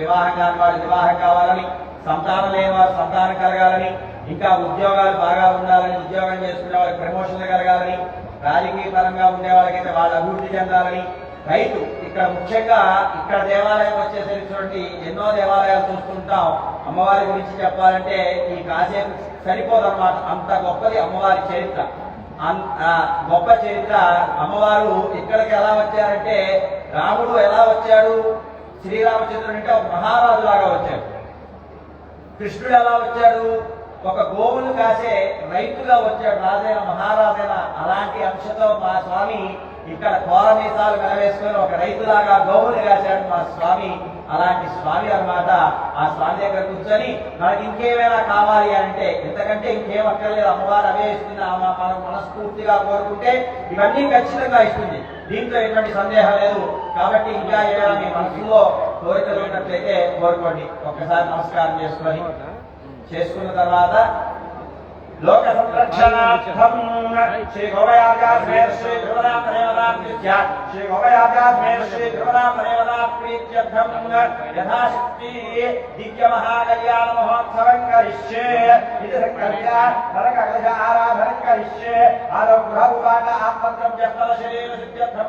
వివాహం కాని వారు వివాహం కావాలని సంతానం లేని వారు సంతానం కలగాలని ఇంకా ఉద్యోగాలు బాగా ఉండాలని ఉద్యోగం చేసుకునే వారికి ప్రమోషన్లు కలగాలని రాజకీయ పరంగా ఉండే వాళ్ళకైతే వాళ్ళు అభివృద్ధి చెందాలని రైతు ఇక్కడ ముఖ్యంగా ఇక్కడ దేవాలయం వచ్చేసరికి ఎన్నో దేవాలయాలు చూస్తుంటాం. అమ్మవారి గురించి చెప్పాలంటే ఈ కాసేపు సరిపోదన్నమాట. అంత గొప్పది అమ్మవారి చరిత్ర. గొప్ప చరిత్ర. అమ్మవారు ఇక్కడికి ఎలా వచ్చారంటే రాముడు ఎలా వచ్చాడు? శ్రీరామచంద్రుడు అంటే ఒక మహారాజు లాగా వచ్చాడు. కృష్ణుడు ఎలా వచ్చాడు? ఒక గోవులు కాసే రైతుగా వచ్చాడు రాజైన మహారాజైన అలాంటి అంశతో మా స్వామి ఇక్కడ కోరమీసాలు వెనవేసుకొని ఒక రైతులాగా గోవులు కాశాడు మా స్వామి. అలాంటి స్వామి అన్నమాట. ఆ స్వామి దగ్గర కూర్చొని మనకి ఇంకేమైనా కావాలి అంటే ఎందుకంటే ఇంకేం అక్కర్లేదు. అమ్మవారు అవే ఇస్తుంది. ఆమె మనం మనస్ఫూర్తిగా కోరుకుంటే ఇవన్నీ ఖచ్చితంగా ఇస్తుంది. దీంట్లో ఎటువంటి సందేహం లేదు. కాబట్టి ఇంకా ఏమైనా మీ మనసులో కోరికలు ఉన్నట్లయితే కోరుకోండి. ఒక్కసారి నమస్కారం చేసుకొని చేసుకున్న తర్వాత లోక సంరక్షణార్థం శ్రీ గోవయాగాస్మే శ్రీ ధ్రువనామదేవతాప్రీత్య శ్రీ గోవయాగాస్మే శ్రీ ధ్రువనామదేవతాప్రీత్యర్థం యథాశక్తి దివ్య మహాకళ్యాణ మహోత్సవం కరిష్యే ఇది సంకల్య నరక కలశ ఆరాధనం కరిష్యే ఆరోగ్యభూపాట ఆత్మద్రవ్య స్థల శరీర సిద్ధ్యర్థం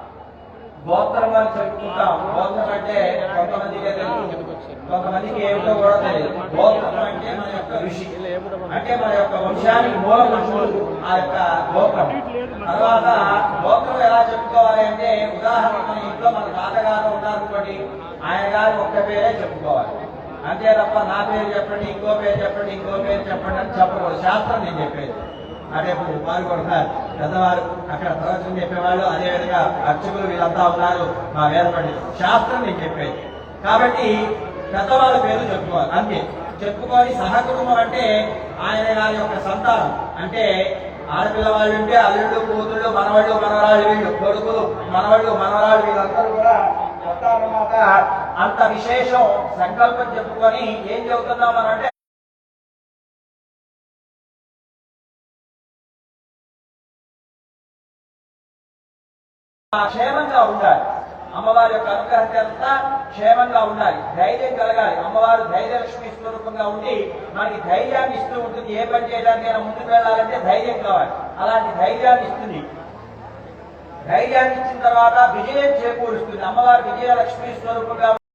గోత్రం అని చెప్పుకుంటాం. గోత్రం అంటే కొంతమందికి తెలుసు. కొంతమందికి ఏమిటో కూడా తెలియదు. గోత్రం అంటే మన యొక్క ఋషి. అంటే మన యొక్క వంశానికి మూల పురుషుడు ఆ యొక్క గోత్రం. తర్వాత గోత్రం ఎలా చెప్పుకోవాలి అంటే ఉదాహరణ మన ఇంట్లో మన తాతగారు ఉన్నారనుకోండి ఆయన గారు ఒక్క పేరే చెప్పుకోవాలి. అంతే తప్ప నా పేరు చెప్పండి ఇంకో పేరు చెప్పండి ఇంకో పేరు చెప్పండి అని చెప్పకూడదు. శాస్త్రం నేను చెప్పేది. అదే వారు కూడా పెద్దవారు అక్కడ ప్రవచనం చెప్పేవాళ్ళు. అదే విధంగా అర్చకులు వీళ్ళంతా ఉన్నారు మా వేదపండి శాస్త్రం నేను చెప్పేది. కాబట్టి పెద్దవాళ్ళ పేరు చెప్పుకోవాలి. అంతే. చెప్పుకొని సహకుటుంబం అంటే ఆయన గారి యొక్క సంతానం. అంటే ఆడపిల్ల వాళ్ళు ఉంటే అల్లుళ్ళు కూతుళ్ళు మనవాళ్ళు మనవరాళ్ళు వీళ్ళు కొడుకులు మనవాళ్ళు మనవరాళ్ళు వీళ్ళందరూ కూడా చెప్తారన్నమాట అంత విశేషం సంకల్పం చెప్పుకొని ఏం చెబుతున్నాం మనం అంటే క్షేమంగా ఉండాలి. అమ్మవారి యొక్క అనుగ్రహం అంతా క్షేమంగా ఉండాలి. ధైర్యం కలగాలి. అమ్మవారు ధైర్యలక్ష్మి స్వరూపంగా ఉండి మనకి ధైర్యాన్ని ఇస్తూ ఉంటుంది. ఏ పని చేయడానికైనా ముందుకు వెళ్ళాలంటే ధైర్యం కావాలి. అలాంటి ధైర్యాన్ని ఇస్తుంది. ధైర్యాన్ని ఇచ్చిన తర్వాత విజయం చేకూరుస్తుంది. అమ్మవారి విజయలక్ష్మి స్వరూపంగా